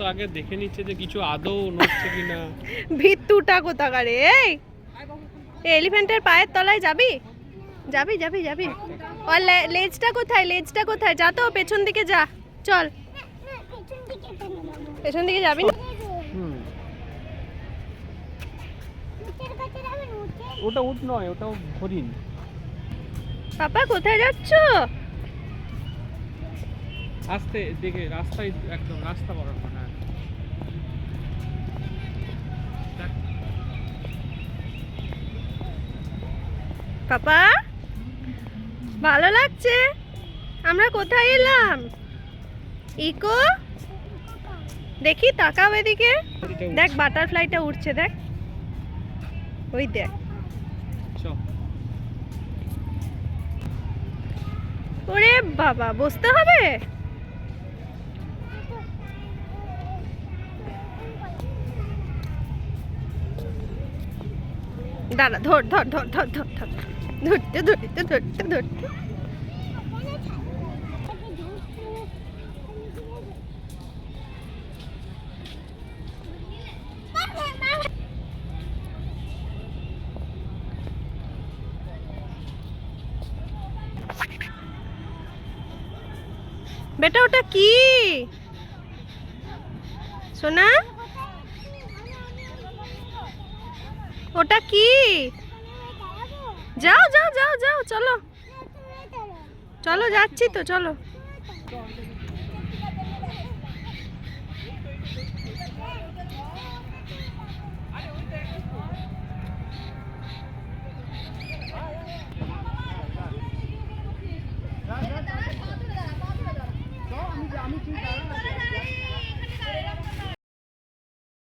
তো আগে দেখে নিচ্ছে যে কিছু আদৌ নড়ছে কিনা। ভিত্তুটা কোথাকারে এই? এলিফ্যান্টের পায়ের তলায় যাবি? যাবি যাবি যাবি। আর লেজটা কোথায় লেজটা কোথায়? যা তো পেছন দিকে যা। চল। পেছন দিকে যাবি না? ওটা উঠ নয় ওটা হরিণ পাপা কোথায় যাচ্ছ? আস্তে দেখে রাস্তায় একদম রাস্তা বরাবর না দেখ, পাপা? ভালো লাগছে? আমরা কোথায় এলাম? ইকো? দেখি তাকাও এদিকে। দেখ বাটারফ্লাইটা উঠছে দেখ। ওই দেখ। ওরে বাবা বসতে হবে? দাঁড়া, ধর ধর ধর ধর ধর ধর। ধরতে ধরতে ধরতে ধরতে। বেটা, ওটা কি? সোনা? ওটা কি? যাও যাও যাও যাও চলো। চলো যাচ্ছি তো চলো। আমি